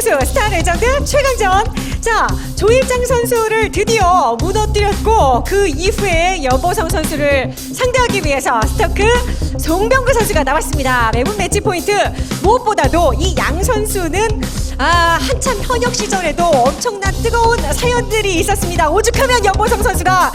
선수 스타 레전드 최강전. 자 조일장 선수를 드디어 무너뜨렸고 그 이후에 여보성 선수를 상대하기 위해서 스토크 송병구 선수가 나왔습니다. 매분 매치 포인트 무엇보다도 이 양 선수는 아 한참 현역 시절에도 엄청난 뜨거운 사연들이 있었습니다. 오죽하면 여보성 선수가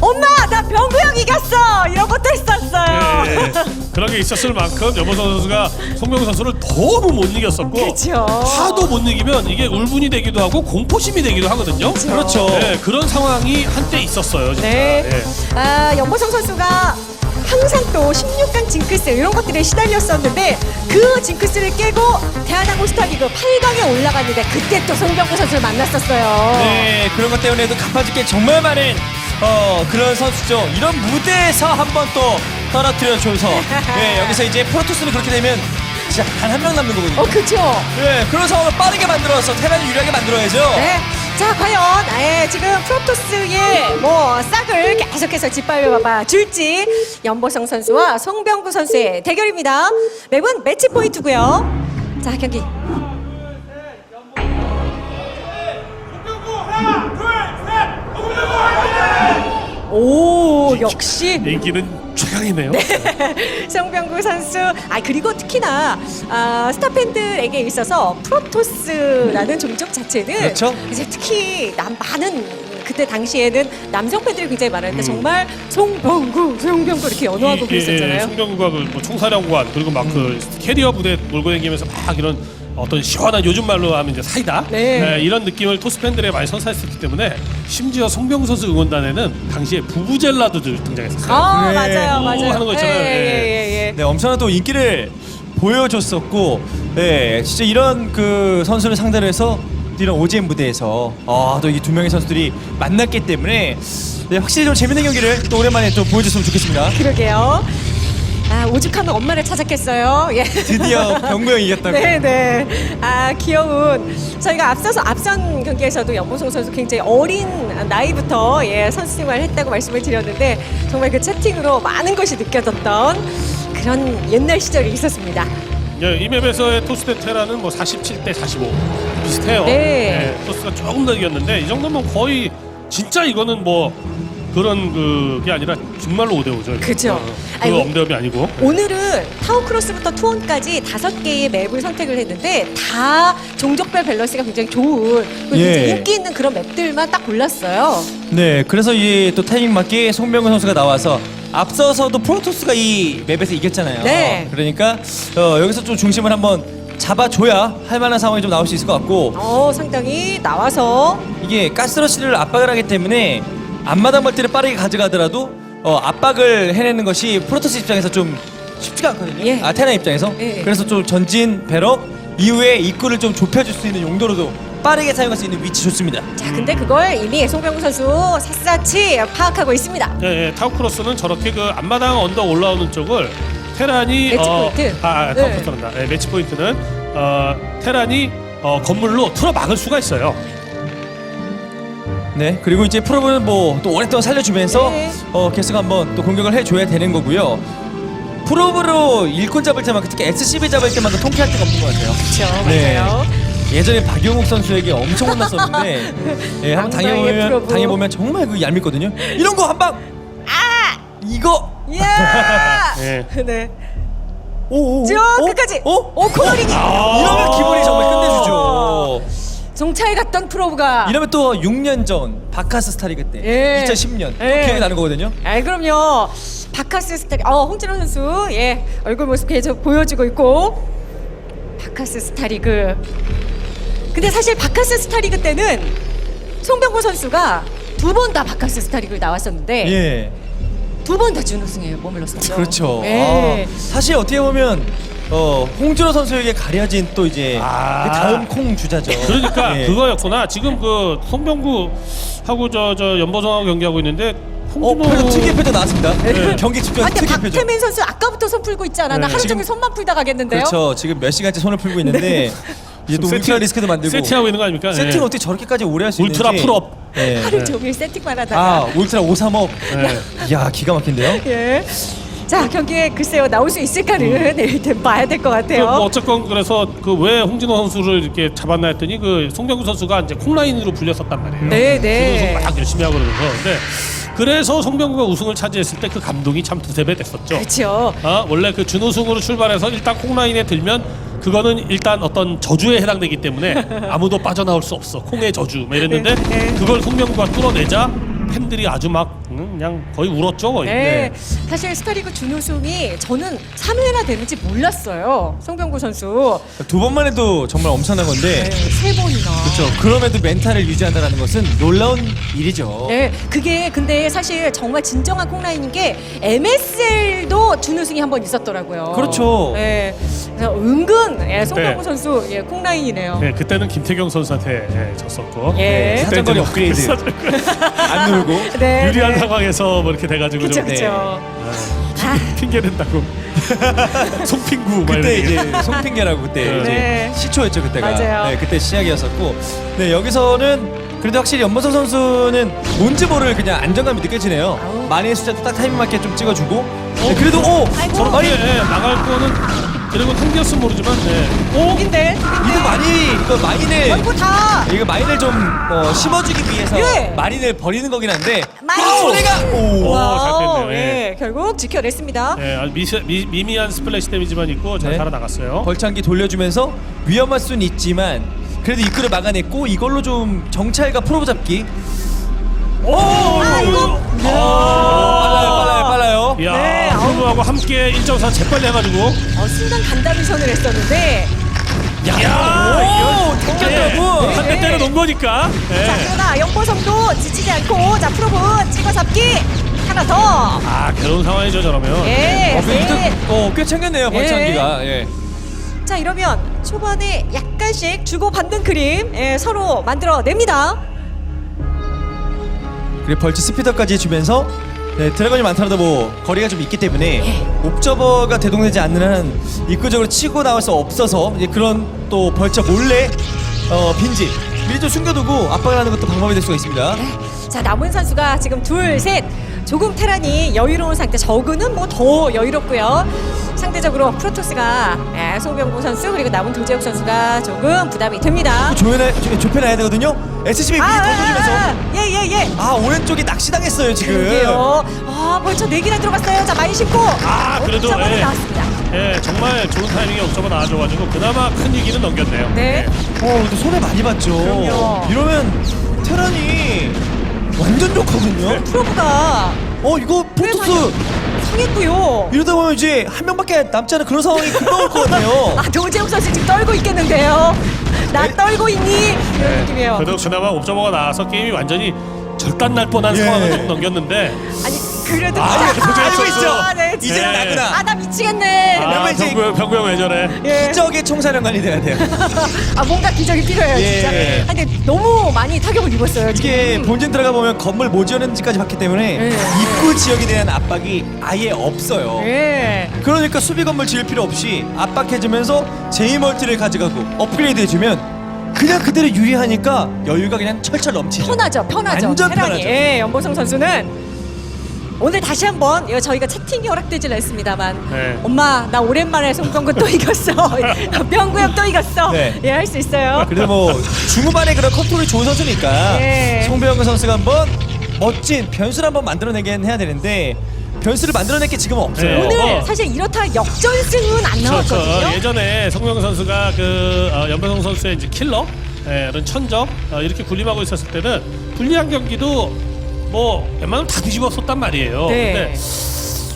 엄마 나 병구 형 이겼어 이런 것도 했었어요. 예, 예. 그런 게 있었을 만큼 여보성 선수가 송병구 선수를 너무 못 이겼었고 그렇죠. 하도 못 이기면 이게 울분이 되기도 하고 공포심이 되기도 하거든요. 그렇죠. 예, 그런 상황이 한때 있었어요. 진짜. 네. 예. 아, 연보성 선수가 항상 또 16강 징크스 이런 것들에 시달렸었는데 그 징크스를 깨고 대한항공 스타리그 8강에 올라갔는데 그때 또 송병구 선수를 만났었어요. 네, 그런 것 때문에도 갚아줄 게 정말 많은 어, 그런 선수죠. 이런 무대에서 한번 또 떨어뜨려 줘서 네, 여기서 이제 프로토스는 그렇게 되면 진짜 단 한 명 남는 거거든요. 어, 그렇죠. 네, 그런 상황을 빠르게 만들어서 테란이 유리하게 만들어야죠. 네. 자, 과연 예, 지금 프로토스의 뭐 싹을 계속해서 짓밟아 줄지 연보성 선수와 송병구 선수의 대결입니다. 매번 매치 포인트고요. 자, 경기 오, 역시 인기는 최강이네요. 송병구 선수. 아 그리고 특히나 아, 스타 팬들에게 있어서 프로토스라는 종족 자체는 그렇죠. 이제 특히 남 많은 그때 당시에는 남성 팬들이 굉장히 많았는데 정말 송병구, 송병구 이렇게 연호하고 음. 이- 이- 그랬었잖아요. 송병구가 그뭐 총사령관 그리고 막 그 캐리어 부대 몰고 다니면서 막 이런 어떤 시원한 요즘 말로 하면 이제 사이다 네. 예, 이런 느낌을 토스 팬들에 많이 선사했었기 때문에 심지어 송병구 선수 응원단에는 당시에 부부젤라도 등장했었어요. 아 네. 맞아요, 오, 맞아요. 하는 거 있잖아요. 예, 예. 예, 예, 예. 네, 엄청난 또 인기를 보여줬었고, 네, 진짜 이런 그 선수를 상대로 해서 이런 OGM 무대에서 아, 또 이 두 명의 선수들이 만났기 때문에 네, 확실히 좀 재밌는 경기를 또 오랜만에 또 보여줬으면 좋겠습니다. 그러게요. 아 오죽하면 엄마를 찾았겠어요. 예. 드디어 병구 형이 이겼다고. 네, 네. 아, 귀여운. 저희가 앞서서 앞선 경기에서도 연보성 선수 굉장히 어린 나이부터 예, 선수 생활을 했다고 말씀을 드렸는데 정말 그 채팅으로 많은 것이 느껴졌던 그런 옛날 시절이 있었습니다. 예, 이 맵에서의 토스 대 테라는 뭐 47대 45 비슷해요. 네. 예, 토스가 조금 더 이겼는데 이 정도면 거의 진짜 이거는 뭐 그런 그게 아니라 정말로 5대 5죠. 그죠. 그 아니, 엄대업이 아니고. 오늘은 타워크로스부터 투혼까지 다섯 개의 맵을 선택을 했는데 다 종족별 밸런스가 굉장히 좋은 그리고 예. 굉장히 인기 있는 그런 맵들만 딱 골랐어요. 네, 그래서 이 또 타이밍 맞게 송병구 선수가 나와서 앞서서도 프로토스가 이 맵에서 이겼잖아요. 네. 그러니까 어, 여기서 좀 중심을 한번 잡아줘야 할 만한 상황이 좀 나올 수 있을 것 같고 어, 상당히 나와서 이게 가스러시를 압박을 하기 때문에 앞마당 멀티를 빠르게 가져가더라도 어, 압박을 해내는 것이 프로토스 입장에서 좀 쉽지가 않거든요. 예. 아테나 입장에서. 예. 그래서 좀 전진 배럭 이후에 입구를 좀 좁혀줄 수 있는 용도로도 빠르게 사용할 수 있는 위치 좋습니다. 자, 근데 그걸 이미 송병구 선수 샅샅이 파악하고 있습니다. 예, 예, 타우크로스는 저렇게 그 앞마당 언덕 올라오는 쪽을 테란이 매치 포인트. 아, 아 네. 타우크로스란다. 예, 매치 포인트는 어, 테란이 어, 건물로 틀어 막을 수가 있어요. 네. 그리고 이제 프로브는 뭐 또 오랫동안 살려주면서 네. 어, 계속 한번 또 공격을 해줘야 되는 거고요. 프로브로 일꾼 잡을 때만 특히 SCB 잡을 때만 더 통쾌할 때가 없는 것 같아요. 그렇죠, 네. 맞아요. 예전에 박용욱 선수에게 엄청 혼났었는데 예, 한번 당해보면 프로브. 당해보면 정말 그 얄밉거든요. 이런 거 한 방. 아 이거. 이야! 예. 네. 오오. 쭉 끝까지. 어? 오, 코너링이. 아. 이러면 기분이 정말 끝내주죠. 정찰 갔던 프로브가. 이러면 또 6년 전 바카스 스타리 그 때 예. 2010년 예. 기억이 나는 거거든요. 아, 그럼요. 바카스 스타리, 어, 홍진호 선수, 예, 얼굴 모습 계속 보여주고 있고, 바카스 스타리그. 근데 사실 바카스 스타리그 때는 송병구 선수가 두 번 다 바카스 스타리그 나왔었는데, 예. 두 번 다 준우승에 머물렀었죠. 그렇죠. 예. 아, 사실 어떻게 보면 어, 홍준호 선수에게 가려진 또 이제 아. 그 다음 콩 주자죠. 그러니까 예. 그거였구나. 지금 그 송병구 하고 저 저 연보성하고 경기하고 있는데 어, 홍준호 표정 특이의 표정 나왔습니다. 네. 경기 집중 아, 근데 특이의 표정. 박태민 선수 아까부터 손 풀고 있잖아. 나 네. 하루 지금- 종일 손만 풀다 가겠는데요. 그렇죠. 지금 몇 시간째 손을 풀고 있는데 이제 또 울트라 리스크도 만들고 세팅하고 있는 거 아닙니까? 세팅 예. 어떻게 저렇게까지 오래 할 수 있는지 울트라 풀업. 예. 하루 종일 세팅만 하다가. 아 울트라 535. 예. 이야 기가 막힌데요. 예. 자 경기에 글쎄요 나올 수 있을까는 일단 봐야 될것그 같아요. 뭐 어쨌건 그래서 그 왜 홍진호 선수를 이렇게 잡았나 했더니 그 송병구 선수가 이제 콩라인으로 불렸었단 말이에요. 네, 네. 막 열심히 하고 그러면서 근데 그래서 송병구가 우승을 차지했을 때 그 감동이 참 두세 배 됐었죠. 그렇죠. 아, 원래 그 준우승으로 출발해서 일단 콩라인에 들면 그거는 일단 어떤 저주에 해당되기 때문에 아무도 빠져나올 수 없어 콩의 저주 막 이랬는데 네, 네. 그걸 송병구가 뚫어내자 팬들이 아주 막 음, 그냥 거의 울었죠 거의. 네. 사실 스타리그 준우승이 저는 3회나 되는지 몰랐어요. 송병구 선수. 두 번만 해도 정말 엄청난 건데 네, 세 번이나. 그렇죠. 그럼에도 멘탈을 유지한다는 것은 놀라운 일이죠. 네, 그게 근데 사실 정말 진정한 콩라인인 게 MSL도 준우승이 한 번 있었더라고요. 그렇죠. 네, 그래서 은근 예, 송병구 네. 선수 예, 콩라인이네요. 네, 그때는 김태경 선수한테 예, 졌었고 예. 그때 사정거리 이제 업그레이드. 안 놀고. 네, 유리한 네. 상황에서 뭐 이렇게 돼가지고 그렇죠, 좀 네. 그렇죠. 아, 핑계 댄다고 송핑구 막 그때. 이제 송핑계라고 그때 네. 이제 네. 시초였죠 그때가. 맞아요. 네, 그때 시작이었었고. 네, 여기서는 그래도 확실히 연보성 선수는 뭔지 모를 그냥 안정감이 느껴지네요. 아우. 만의 숫자도 딱 타이밍 맞게 좀 찍어주고. 네, 그래도 오, 아이고. 저런 아니 아니 예, 나갈 거는 그리고 한기였으면 모르지만 네. 오 독인데, 이거 많이 이거 마인을 아이고 다. 이거 마인을 좀 어, 심어주기 위해서 예. 마린을 버리는 거긴 한데 마인! 아, 소리가 오. 오, 와우, 잘 뺐네요. 예. 예, 결국 지켜냈습니다. 예, 아주 미, 미, 미미한 스플래시 데미지만 있고 잘 네. 살아나갔어요. 벌창기 돌려주면서 위험할 수는 있지만 그래도 입구를 막아냈고 이걸로 좀 정찰과 프로브 잡기 오! 아이고. 빨라요 빨라요 빨라요 야, 네, 아우. 프로브하고 함께 1.4 재빨리 해가지고 어, 순간 간다는 선을 했었는데 야, 오 예, 택견 한대 때려 놓은 거니까. 예. 자 그러나 영보성도 지치지 않고 자 프로브 찍어 잡기 하나 더. 아, 괴로운 상황이죠, 저러면. 예. 어, 네. 꽤, 어, 꽤 챙겼네요 벌창기가 예. 자 이러면 초반에 약간씩 주고 받는 그림 예, 서로 만들어냅니다. 그리고 벌츠 스피더까지 주면서 네, 드래곤이 많더라도 뭐 거리가 좀 있기 때문에 예. 옵저버가 대동되지 않는 한 입구적으로 치고 나올 수 없어서 이제 그런 또 벌처 몰래 어, 빈집 미리 좀 숨겨두고 압박을 하는 것도 방법이 될 수가 있습니다. 자 남은 선수가 지금 둘 셋 조금 테란이 여유로운 상태 저그는 뭐 더 여유롭고요. 상대적으로 프로토스가 예, 송병구 선수 그리고 남은 도재욱 선수가 조금 부담이 됩니다. 조여놔, 조- 좁혀놔야 되거든요. SCB 미리 던져주면서 예예 예. 아 오른쪽이 낚시당했어요 지금. 그러게요. 아 벌써 네 개나 들어갔어요. 자 많이 신고. 아, 그래도, 옵저버는 예. 나왔습니다. 예, 정말 좋은 타이밍에 옵저버 나와줘가지고 그나마 큰 위기는 넘겼네요. 네. 어 근데 손해 많이 봤죠. 그럼요. 이러면 테란이 완전 좋거든요. 프로브가 어 이거 프로토스 상했고요. 이러다 보면 이제 한 명밖에 남지 않은 그런 상황이 금방 올것 같아요. 아 도재욱 선수 지금 떨고 있겠는데요. 나 네. 떨고 있니? 이런 느낌이에요. 그래도 그나마 옵저버가 나와서 게임이 완전히 절단 날 뻔한 예. 상황을 좀 넘겼는데 아니 그래도 아, 도재욱 알고. 있죠. 아, 네, 이제 진짜. 나구나. 아, 나 미치겠네. 아, 그러면 이제- 병구, 병구 형왜 저래? 예. 기적의 총사령관이 돼야 돼요. 아, 뭔가 기적이 필요해요, 예. 진짜. 아, 근데 너무 많이 타격을 입었어요, 이게 지금. 본진 들어가 보면 건물 뭐 지었는지까지 봤기 때문에 예. 입구 지역에 대한 압박이 아예 없어요. 예. 그러니까 수비 건물 지을 필요 없이 압박해주면서 제이 멀티를 가져가고 업그레이드 해주면 그냥 그대로 유리하니까 여유가 그냥 철철 넘치죠. 편하죠, 편하죠. 완전 테란이. 편하죠. 예, 연보성 선수는 오늘 다시 한번 이거 저희가 채팅이 허락되질 않습니다만 네. 엄마 나 오랜만에 송병구 또 이겼어 병구 형또 이겼어 네. 예할 수 있어요 그래도 뭐 중후반에 그런 컨트롤이 좋은 선수니까 예. 송병근 선수가 한번 멋진 변수를 한번 만들어내긴 해야 되는데 변수를 만들어낼 게 지금은 없어요. 네. 오늘 어. 사실 이렇다 역전승은 안 그렇죠. 나왔거든요 예전에 성명 선수가 그 어, 연배성 선수의 이제 킬러, 예, 이런 천적 어, 이렇게 군림하고 있었을 때는 불리한 경기도 뭐 웬만하면 다 뒤집었었단 말이에요. 네. 근데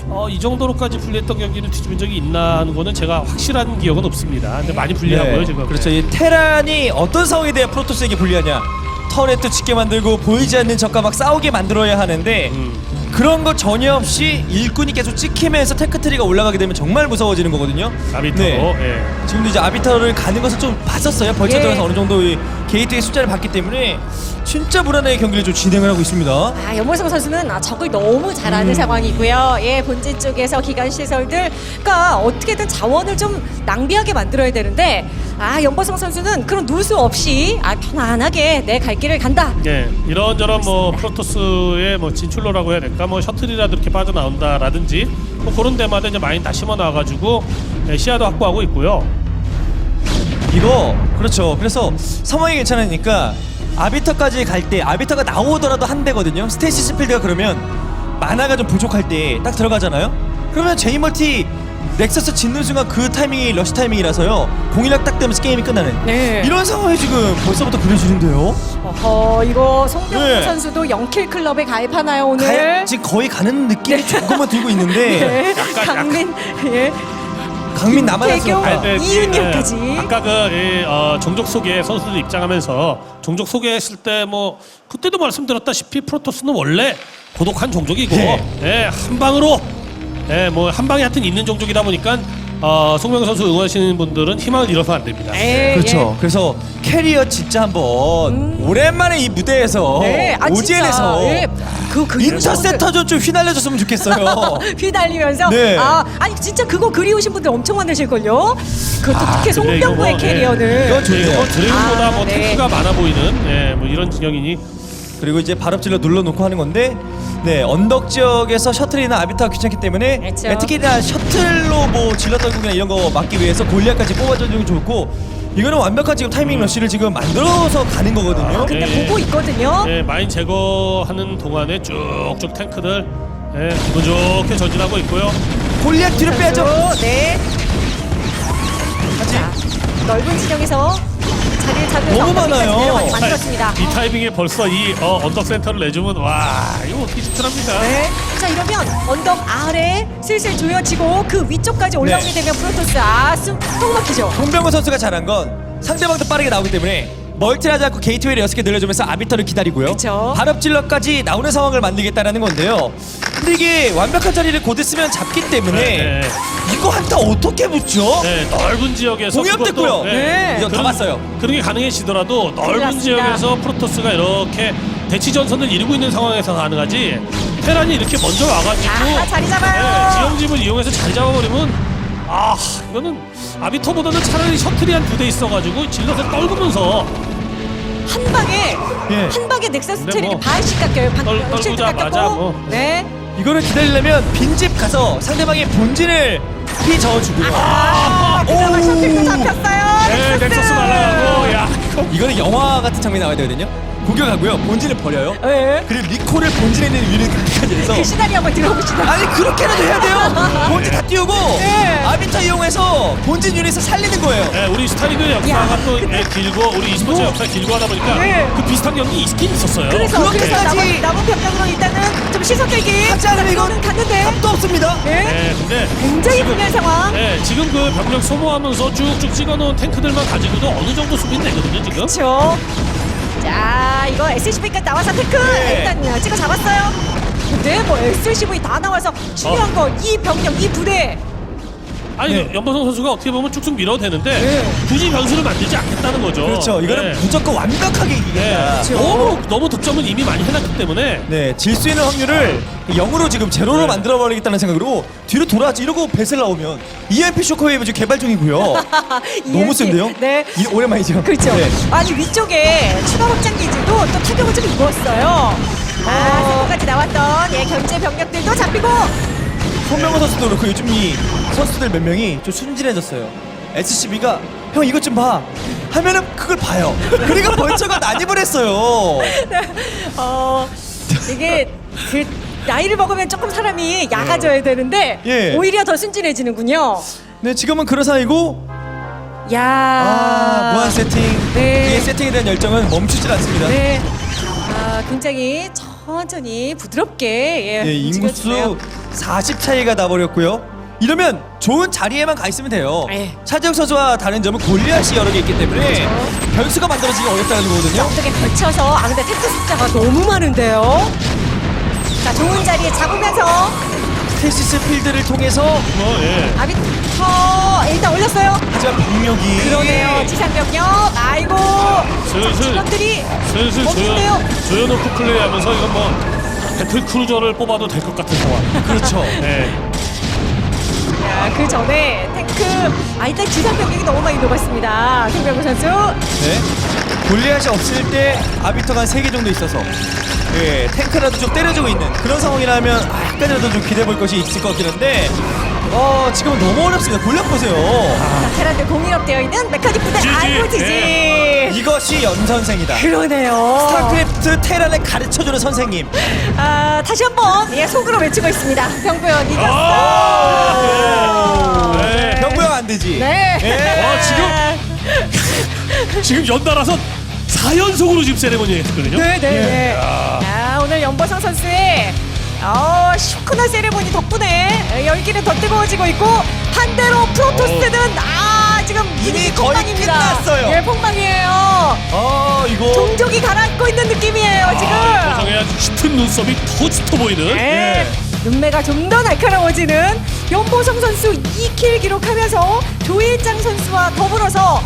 어, 이 정도로까지 불리했던 경기를 뒤집은 적이 있나 하는 거는 제가 확실한 기억은 없습니다. 근데 많이 불리하고요 네. 지금. 그렇죠. 이 테란이 어떤 상황에 대해 프로토스에게 불리하냐? 터렛도 짓게 만들고 보이지 않는 적과 막 싸우게 만들어야 하는데 음. 그런 거 전혀 없이 일꾼이 계속 찍히면서 테크트리가 올라가게 되면 정말 무서워지는 거거든요. 아비터로. 네. 예. 지금도 이제 아비터를 가는 것을 좀 봤었어요. 벌써 예. 들어서 어느 정도 이 게이트의 숫자를 봤기 때문에 진짜 불안하게 경기를 좀 진행을 하고 있습니다. 아, 연보성 선수는 아, 적을 너무 잘 아는 상황이고요. 예, 본진 쪽에서 기간 시설들, 그러니까 어떻게든 자원을 좀 낭비하게 만들어야 되는데, 아, 연보성 선수는 그런 누수 없이 아, 편안하게 내 갈 길을 간다. 예, 이런저런 뭐 프로토스의 뭐 진출로라고 해야 될까, 뭐 셔틀이라도 이렇게 빠져나온다라든지 뭐 그런 데마다 이제 마인 다 심어 놔가지고 예, 시야도 확보하고 있고요. 이거 그렇죠. 그래서 상황이 괜찮으니까 아비터까지 갈 때 아비터가 나오더라도 한 대거든요. 스테이시스 필드가 그러면 만화가 좀 부족할 때 딱 들어가잖아요. 그러면 제이멀티 넥서스 짓는 순간 그 타이밍이 러시 타이밍이라서요. 공인력 딱 되면서 게임이 끝나는 네. 이런 상황이 지금 벌써부터 그려지는데요. 어허, 이거 송병구 네. 선수도 0킬 클럽에 가입하나요, 오늘? 가, 지금 거의 가는 느낌이 조금만 들고 있는데 네, 약간- 강민, 예. 강민 태교. 아, 근데 이윤열까지. 예, 아까 그 예, 어, 종족 소개 선수들 입장하면서 종족 소개했을 때 뭐 그때도 말씀드렸다시피 프로토스는 원래 고독한 종족이고 예. 예, 한 방으로 예, 뭐한 방에 하여튼 있는 종족이다 보니까 어, 송명 선수 응원하시는 분들은 희망을 잃어서는 안 됩니다. 예, 그렇죠. 그래서 캐리어 진짜 한번 오랜만에 이 무대에서 예. 네, 아, 오지엔에서 진짜, 예. 그, 그 인터셉터전 좀 휘날려줬으면 좋겠어요. 휘날리면서 네. 아 아니 진짜 그거 그리우신 분들 엄청 많으실 걸요. 그것도 특히 근데 송병구의 이거 뭐, 예. 캐리어는 이건 좋네요. 이거 뭐 드래곤보다 아, 뭐 네. 탱크가 많아 보이는 예, 뭐 이런 진영이니 그리고 이제 발업질러 눌러놓고 하는 건데 네 언덕 지역에서 셔틀이나 아비타가 귀찮기 때문에 그렇죠. 네, 특히나 셔틀로 뭐 질러 떨구기나 이런 거 막기 위해서 골리앗까지 뽑아주는 게 좋고 이거는 완벽한 지금 타이밍 러쉬를 지금 만들어서 가는 거거든요. 아, 근데 예. 보고 있거든요. 예, 마인 제거하는 동안에 쭉쭉 탱크들 예, 기분 좋게 전진하고 있고요. 골리앗 뒤로 빼야죠. 네. 하지. 자, 넓은 진영에서 잡으면서 너무 많아요. 만들었습니다. 이 타이밍에 벌써 이 어, 언덕 센터를 내주면 와 이거 어떻게 집중합니까? 네. 자 이러면 언덕 아래 슬슬 조여지고 그 위쪽까지 올라오게 네. 되면 프로토스 아숨 통 막히죠. 송병호 선수가 잘한 건 상대방도 빠르게 나오기 때문에 멀티를 하지 않고 게이트웨이를 6개 늘려주면서 아비터를 기다리고요. 그쵸. 발업질러까지 나오는 상황을 만들겠다라는 건데요. 근데 이게 완벽한 자리를 곧 있으면 잡기 때문에 네, 네. 이거 한타 어떻게 붙죠? 네, 넓은 지역에서 공격됐고요. 그것도, 네. 이거 다 봤어요. 그런 게 가능해지더라도 넓은 났습니다. 지역에서 프로토스가 이렇게 대치 전선을 이루고 있는 상황에서 가능하지 테란이 이렇게 먼저 와가지고 아, 자리 잡아요. 네, 지형집을 이용해서 자리 잡아버리면 아 이거는 아비터보다는 차라리 셔틀이 한 두 대 있어가지고 질럿을 떨구면서 한 방에 예. 한 방에 넥서스 체력이 뭐 반씩 깎여요. 반 떨- 떨구자마자 깎였고. 뭐. 네. 이거를 기다리려면 빈집 가서 상대방의 본진을 피 저어주고요. 아, 그나마 오. 셔틀도 잡혔어요. 네, 넥서스 날아가고 야 이거 이거는 영화 같은 장면이 나와야 되거든요. 공격하고요. 본진을 버려요. 네. 그리고 리콜을 본진에 있는 위를 그렇게까지 해서 그 시나리오 한번 들어봅시다. 아니 그렇게라도 해야 돼요. 본진 다 띄우고 네. 아비터 이용해서 본진 유닛을 살리는 거예요. 네, 우리 스타리그의 야, 역사가 또 예, 길고 우리 e스포츠 뭐- 역사 길고 하다 보니까 네. 그 비슷한 경기 있긴 있었어요. 그래서 그렇게까지- 남은, 남은 병력으로 일단은 좀 시선 끌기. 하지 않으면 이건 갔는데. 답도 없습니다. 네. 네, 근데 굉장히 불리한 상황. 네, 지금 그 병력 소모하면서 쭉쭉 찍어놓은 탱크들만 가지고도 어느 정도 수비는 되거든요, 지금. 그렇죠. 자, 이거 SCV까지 나와서 테크 네. 일단 찍어 잡았어요. 근데 뭐 SCV 다 나와서 중요한 건 이 병력, 이 부대. 아니, 네. 연보성 선수가 어떻게 보면 쭉쭉 밀어도 되는데 네. 굳이 변수를 만들지 않겠다는 거죠. 그렇죠. 이거는 네. 무조건 완벽하게 네. 이기겠다. 그렇죠. 너무 너무 득점은 이미 많이 해놨기 때문에 네, 질 수 있는 확률을 0으로 지금 제로로 네. 만들어 버리겠다는 생각으로 뒤로 돌아왔지 이러고 배슬 나오면 EMP 쇼크웨이브 지금 개발 중이고요. 너무. 센데요? 네. 이, 오랜만이죠. 그렇죠. 네. 아니 위쪽에 추가 확장 기지도 또 타격을 좀 입었어요. 아, 세고까지 나왔던 예, 견제 병력들도 잡히고 손명호 선수도 그렇고 요즘 이 선수들 몇 명이 좀 순진해졌어요. SCB가 형 이것 좀 봐. 하면은 그걸 봐요. 그러니까 벌처가 난입을 했어요. 어 이게 그 나이를 먹으면 조금 사람이 약아져야 되는데 예. 오히려 더 순진해지는군요. 네, 지금은 그런 사이고 야. 아, 무한 세팅. 네. 이 세팅에 대한 열정은 멈추질 않습니다. 네. 아, 굉장히 천천히 부드럽게 예, 네, 움직여주네요. 인구수 40 차이가 나버렸고요. 이러면 좋은 자리에만 가 있으면 돼요. 네. 차지혁 선수와 다른 점은 골리앗이 여러 개 있기 때문에 변수가 만들어지기 어렵다는 거거든요. 어떻게 걸쳐서 아 근데 탱크 숫자가 너무 많은데요. 자 좋은 자리에 잡으면서 테시스 필드를 통해서 뭐 예. 아비터 일단 올렸어요. 하지만 병력이 그러네요. 지상병력. 아이고. 슬슬 직원들이 슬슬. 조연 조연호프 플레이하면서 이건 뭐 배틀 크루저를 뽑아도 될 것 같은 상황. 그렇죠. 예. 야, 그 전에 탱크 아 일단 지상병력이 너무 많이 녹았습니다. 송병구 선수. 네. 골리앗이 없을 때 아비터가 한 3개 정도 있어서 예, 탱크라도 좀 때려주고 있는 그런 상황이라면 아, 약간이라도 좀 기대해 볼 것이 있을 것 같긴 한데 어, 지금은 너무 어렵습니다. 골리앗 보세요. 자, 테란들 공일업되어 있는 메카닉 부대. 지지. 아이고 지지. 네. 이것이 연선생이다. 그러네요. 스타크래프트 테란을 가르쳐주는 선생님. 아 다시 한번 예 속으로 외치고 있습니다. 병구현 이겼어. 아, 네. 병구형 안 되지. 네. 예. 와, 지금 연달아서 4연속으로 지금 세레모니 했거든요. 네네네. 야, 오늘 연보성 선수의 어, 시원한 세레모니 덕분에 열기는 더 뜨거워지고 있고 반대로 프로토스는 아 지금 이미 거의 폭망입니다. 끝났어요. 예, 폭망이에요. 아, 이거. 종족이 가라앉고 있는 느낌이에요 지금. 아, 보성의 짙은 눈썹이 더 짙어 보이는. 네. 눈매가 좀 더 날카로워지는 연보성 선수 2킬 기록하면서 조일장 선수와 더불어서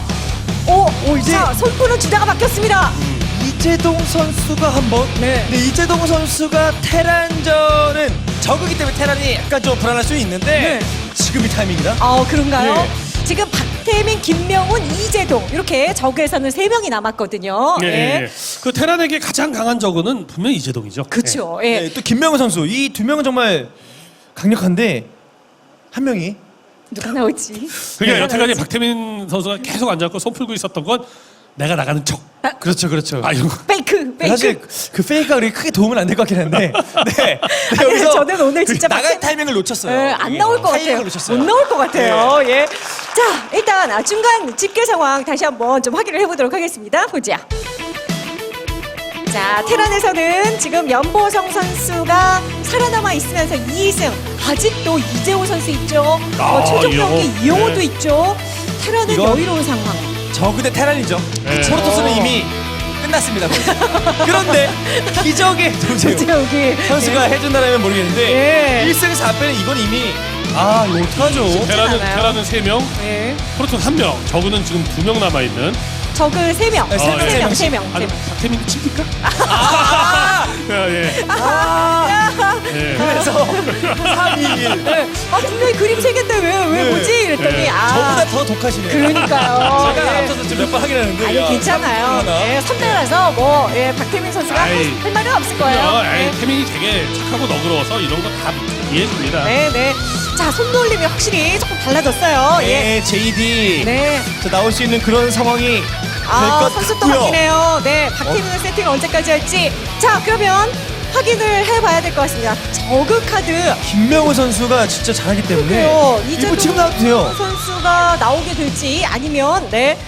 오, 오 이제 자, 손부는 주자가 바뀌었습니다. 이재동 선수가 한번 네. 근데 이재동 선수가 테란전은 적이기 때문에 테란이 약간 좀 불안할 수 있는데 네. 지금이 타이밍이다. 아 그런가요? 네. 지금 박태민, 김명훈, 이재동 이렇게 적에서는 세 명이 남았거든요. 예, 예. 예. 그 테란에게 가장 강한 적은 분명 히 이재동이죠. 그렇죠. 예. 네, 또 김명훈 선수 이 두 명은 정말 강력한데 한 명이 누가 나올지. 그러니까 누가 여태까지 나올지. 박태민 선수가 계속 앉아있고 손 풀고 있었던 건 내가 나가는 척. 그렇죠, 그렇죠. 아 이런 거. 페이크, 페이크. 사실 그 페이크가 그렇게 크게 도움은 안 될 것 같긴 한데 네. 아니, 여기서 저는 오늘 진짜 나갈 박태- 타이밍을 놓쳤어요. 예, 안 나올 것 같아요. 타이밍을 놓쳤어요. 못 나올 것 같아요. 예. 자, 일단 아, 중간 집계 상황 다시 한번 좀 확인을 해보도록 하겠습니다. 보자. 자, 테란에서는 지금 연보성 선수가 살아남아 있으면서 2승. 아직도 이재호 선수 있죠. 아, 어, 최종 경기 이영호. 이용호도 네. 있죠. 테란은 이건- 여유로운 상황. 저 그대 테란이죠. 네. 프로토스는 어. 이미 끝났습니다. 거의. 그런데 기적의 도재우 조재욱이 선수가 해준다면 모르겠는데 예. 1승 4패는 이건 이미 아 이거 어떡하죠? 테란은 않아요. 테란은 3명, 예. 프로토스 1명, 저그는 지금 2명 남아 있는. 저그 3명. 네, 세 명, 세 3명, 명씩. 3명. 아니 박태민 칩니까? 아, 예. 아 예. 그래서 3일 네. 아, 분명히 그림 세겠대. 왜, 왜 네. 뭐지? 이랬더니, 네. 아. 저보다 더 독하시네요. 그러니까요. 제가 예. 앞서서 지금 몇번 하긴 했는데 아니 야, 괜찮아요. 예, 선배라서 뭐 예, 박태민 선수가 아이. 할 말은 없을 거예요. 어, 아이, 네. 태민이 되게 착하고 너그러워서 이런 거 다 이해해줍니다. 네, 네. 자, 손놀림이 확실히 조금 달라졌어요. 예. 네, JD 네. 자, 나올 수 있는 그런 상황이 아, 될것 선수 또 같고요. 어? 바뀌네요. 네, 박태민의 세팅을 언제까지 할지. 자, 그러면 확인을 해봐야 될 것 같습니다. 저그 카드. 김명우 선수가 진짜 잘하기 때문에 그래요. 이거 지금 나와도 돼요. 선수가 나오게 될지 아니면 네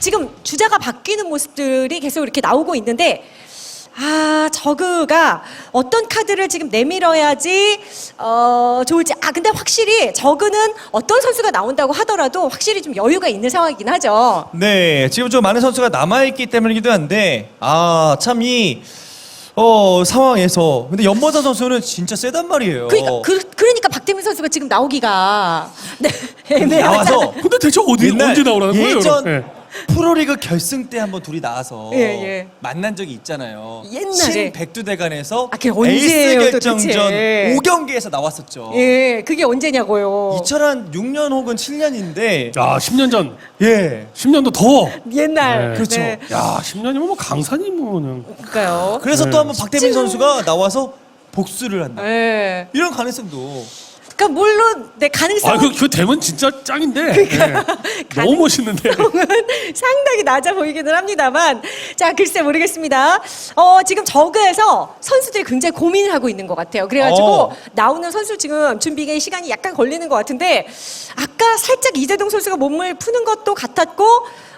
지금 주자가 바뀌는 모습들이 계속 이렇게 나오고 있는데 아 저그가 어떤 카드를 지금 내밀어야지 어 좋을지 아 근데 확실히 저그는 어떤 선수가 나온다고 하더라도 확실히 좀 여유가 있는 상황이긴 하죠. 네, 지금 좀 많은 선수가 남아있기 때문이기도 한데, 아, 참 이, 어, 상황에서. 근데 연보다 선수는 진짜 세단 말이에요. 그러니까 그, 그러니까 박태민 선수가 지금 나오기가 네 나와서 근데 대체 어디 옛날 언제 나오라는 거예요? 예전 예. 프로리그 결승 때 한번 둘이 나와서 예, 예. 만난 적이 있잖아요. 옛날에. 신백두대간에서 아, 그게 언제예요, 에이스 결정전 도대체. 5경기에서 나왔었죠. 예 그게 언제냐고요. 2006년 혹은 7년인데 야, 10년 전, 예. 10년도 더. 옛날 네. 그렇죠. 네. 야, 10년이면 뭐 강산이 뭐 그냥. 그러니까요. 그래서 네. 또 한번 박태민 찜. 선수가 나와서 복수를 한다. 예. 이런 가능성도 그러니까 물론 내 가능성은 아, 그, 그 되면 진짜 짱인데. 예. 너무 멋있는데. 상당히 낮아 보이기는 합니다만 자 글쎄 모르겠습니다. 어 지금 저그에서 선수들이 굉장히 고민을 하고 있는 것 같아요. 그래가지고 어. 나오는 선수 지금 준비에 시간이 약간 걸리는 것 같은데 아까 살짝 이재동 선수가 몸을 푸는 것도 같았고.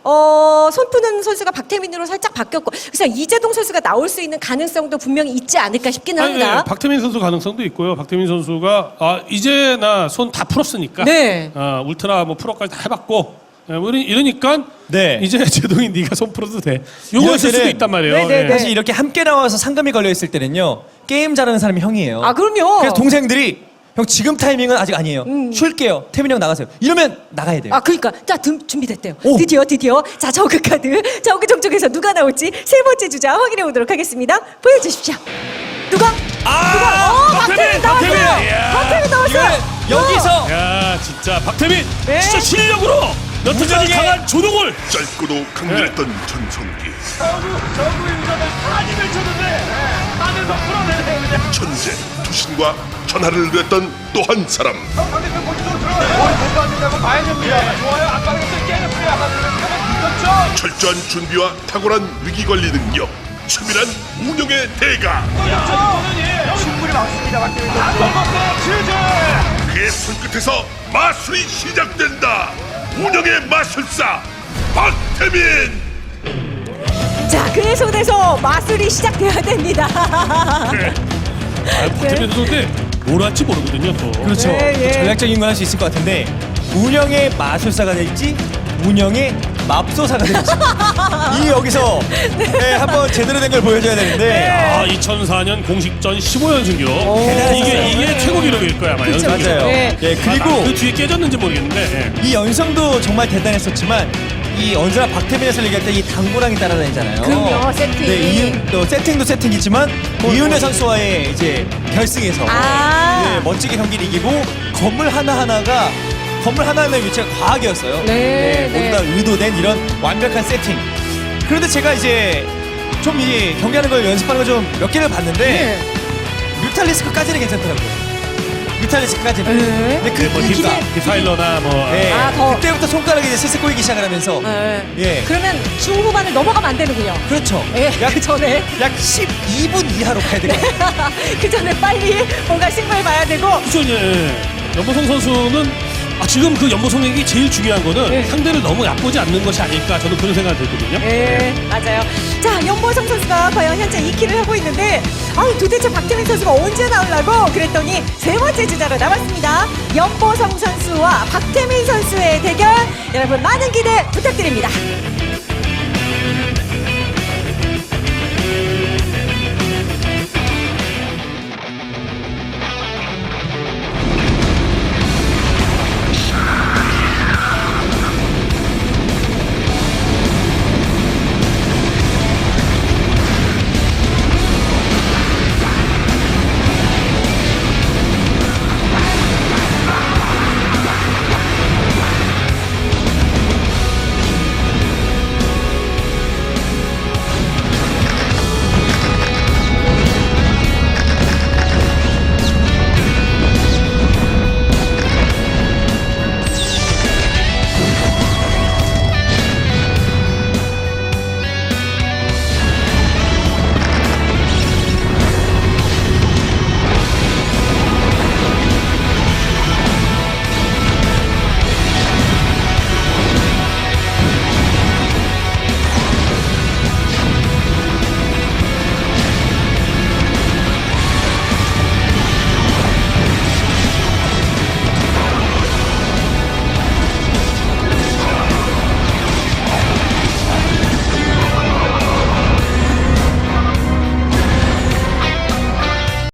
어, 손 푸는 선수가 박태민으로 살짝 바뀌었고 그래서 이재동 선수가 나올 수 있는 가능성도 분명히 있지 않을까 싶기는 아니, 합니다. 네, 박태민 선수 가능성도 있고요. 박태민 선수가 아, 이제 나 손 다 풀었으니까. 네. 아, 울트라 뭐 프로까지 다 해봤고. 예, 뭐 이러- 이러니까 네. 이제 제동이 네가 손 풀어도 돼. 요거 있을 수도 때는- 있단 말이에요. 네, 네, 예. 네. 사실 이렇게 함께 나와서 상금이 걸려 있을 때는요 게임 잘하는 사람이 형이에요. 아 그럼요. 그래서 동생들이 형 지금 타이밍은 아직 아니에요. 쉴게요. 태민이 형 나가세요. 이러면 나가야 돼요. 아 그러니까 자 등, 준비됐대요. 오. 드디어 드디어 자 저그 카드 저그 종족에서 누가 나올지 세 번째 주자 확인해 보도록 하겠습니다. 보여주십시오. 누가? 아, 누가? 어 박태민 박태민, 나왔어요. 박태민. 이야. 박태민 나왔어요. 이거는 여기서 야 진짜 박태민 네. 진짜 실력으로 여태까지 강한 조동을 짧고도 강렬했던 전성기 천재 투신과 전하를 누렸던 또 한 사람. 철저한 준비와 탁월한 위기 관리 능력 치밀한 운영의 대가. 그의 손끝에서 마술이 시작된다. 운영의 마술사 박태민 자 그의 손에서 마술이 시작돼야 됩니다. 아, 박태민 선수인데 뭘 할지 모르거든요 또 그렇죠. 네, 또 예. 전략적인 건 할 수 있을 것 같은데 운영의 마술사가 될지 운영의 맙소사가 될지 이 여기서 네, 한번 제대로 된 걸 보여줘야 되는데 아 2004년 공식전 15연승 기록. 이게 이게 최고 기록일 거야 아마 그쵸, 연승 기록. 맞아요. 네. 예 그리고 그 뒤에 깨졌는지 모르겠는데 예. 이 연성도 정말 대단했었지만 이 언제나 박태민에서 얘기할 때 이 당구랑이 따라다니잖아요. 그럼요, 세팅. 네, 이은, 또 세팅도 세팅이지만 이은혜 선수와의 이제 결승에서 아. 네, 멋지게 경기를 이기고 건물 하나 하나가 건물 하나 하나의 위치가 과학이었어요. 네, 모두 네. 다 의도된 이런 완벽한 세팅. 그런데 제가 이제 좀 이 경기하는 걸 연습하는 걸 좀 몇 개를 봤는데 네. 뮤탈리스크까지는 괜찮더라고요. 뮤탈리스크까지는. 네. 근데 그뭐 이유가 디파, 디파일러나 뭐 네, 아, 더. 그때부터 손가락이 이제 슬슬 꼬이기 시작을 하면서 네. 예. 그러면 중후반을 넘어가면 안 되는군요. 그렇죠. 예, 약, 그 전에 약 12분 이하로 가야 돼요. 그 전에 빨리 뭔가 승부를 봐야 되고 그죠 예. 연보성 선수는 아, 지금 그 연보성에게 제일 중요한 거는 네. 상대를 너무 얕보지 않는 것이 아닐까 저는 그런 생각이 들거든요 예, 맞아요. 자, 연보성 선수가 과연 현재 2킬을 하고 있는데, 아유, 도대체 박태민 선수가 언제 나오려고 그랬더니 세 번째 주자로 남았습니다. 연보성 선수와 박태민 선수의 대결, 여러분 많은 기대 부탁드립니다.